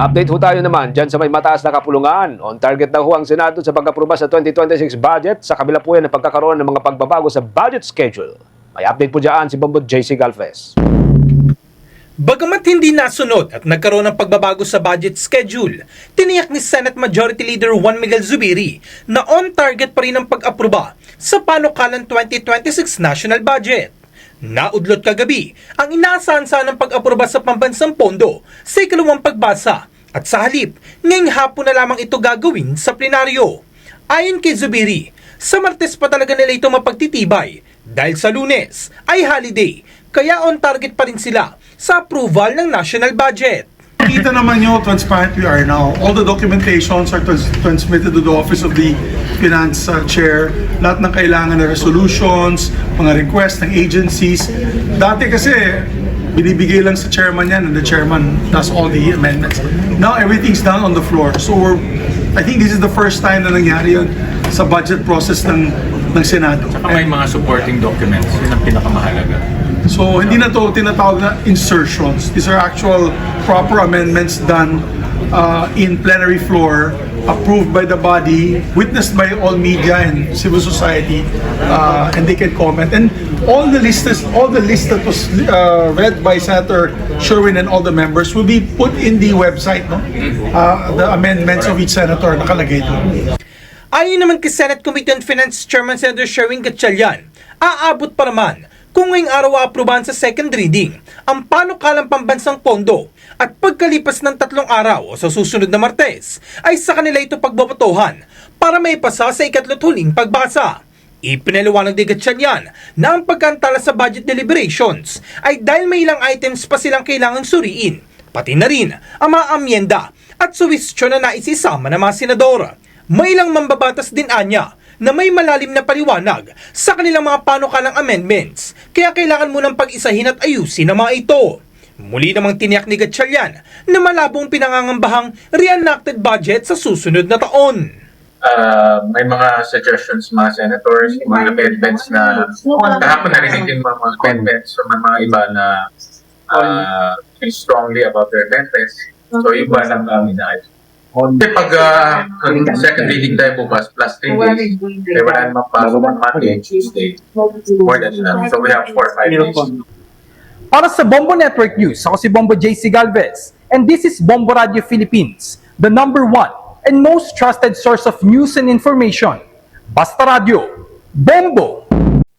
Update ho tayo naman dyan sa may mataas na kapulungan. On target na ho ang Senado sa pag-aproba sa 2026 budget sa kabila po yan ng pagkakaroon ng mga pagbabago sa budget schedule. May update po dyan si Bombod JC Galvez. Bagamat hindi nasunod at nagkaroon ng pagbabago sa budget schedule, tiniyak ni Senate Majority Leader Juan Miguel Zubiri na on target pa rin ang pag-aproba sa panukalan 2026 national budget. Naudlot kagabi ang inaasahan ng pag-aproba sa pambansang pondo sa ikalawang pagbasa at sa halip, ngayong hapon na lamang ito gagawin sa plenaryo. Ayon kay Zubiri, sa Martes pa talaga nila ito mapagtitibay dahil sa lunes ay holiday kaya on target pa rin sila sa approval ng national budget. Kita naman nyo, transparent we are now. All the documentations are trans- transmitted to the Office of the Finance uh, Chair. Lahat ng kailangan na resolutions, mga requests ng agencies. Dati kasi, binibigay lang sa chairman yan and the chairman does all the amendments. Now everything's done on the floor. So we're, I think this is the first time na nangyari yun sa budget process ng, ng Senado. Saka may mga supporting documents, yun ang pinakamahalaga. So, hindi na to tinatawag na insertions. These are actual proper amendments done uh, in plenary floor, approved by the body, witnessed by all media and civil society, uh, and they can comment. And all the list, is- all the list that was uh, read by Senator Sherwin and all the members will be put in the website, no? Uh, the amendments of each senator nakalagay doon. Ayon naman kay Senate Committee on Finance Chairman Senator Sherwin Gatchalian, aabot pa naman kung ngayong araw aaprubahan sa second reading ang panukalang pambansang pondo at pagkalipas ng tatlong araw o sa susunod na Martes ay sa kanila ito pagbobotohan para may pasa sa ikatlo't huling pagbasa. Ipinaliwanag ni Gatchalian na ang pagkantala sa budget deliberations ay dahil may ilang items pa silang kailangang suriin, pati na rin ang mga amyenda at suwistyo na naisisama ng mga senador. May ilang mambabatas din anya na may malalim na paliwanag sa kanilang mga panukalang amendments, kaya kailangan munang pag-isahin at ayusin ang mga ito. Muli namang tiniyak ni Gatchalian na malabong pinangangambahang reenacted budget sa susunod na taon. Uh, may mga suggestions mga senators, mga amendments na kahapon narinig din mga amendments so mga iba na uh, strongly about their amendments. So iba lang kami na Kasi pag uh, ang second reading tayo bukas plus 3 days, may wala namang pasok on Monday and Tuesday. More than enough. So we have 4 or 5 days. Para sa Bombo Network News, ako si Bombo JC Galvez. And this is Bombo Radio Philippines, the number one and most trusted source of news and information. Basta Radio, Bombo!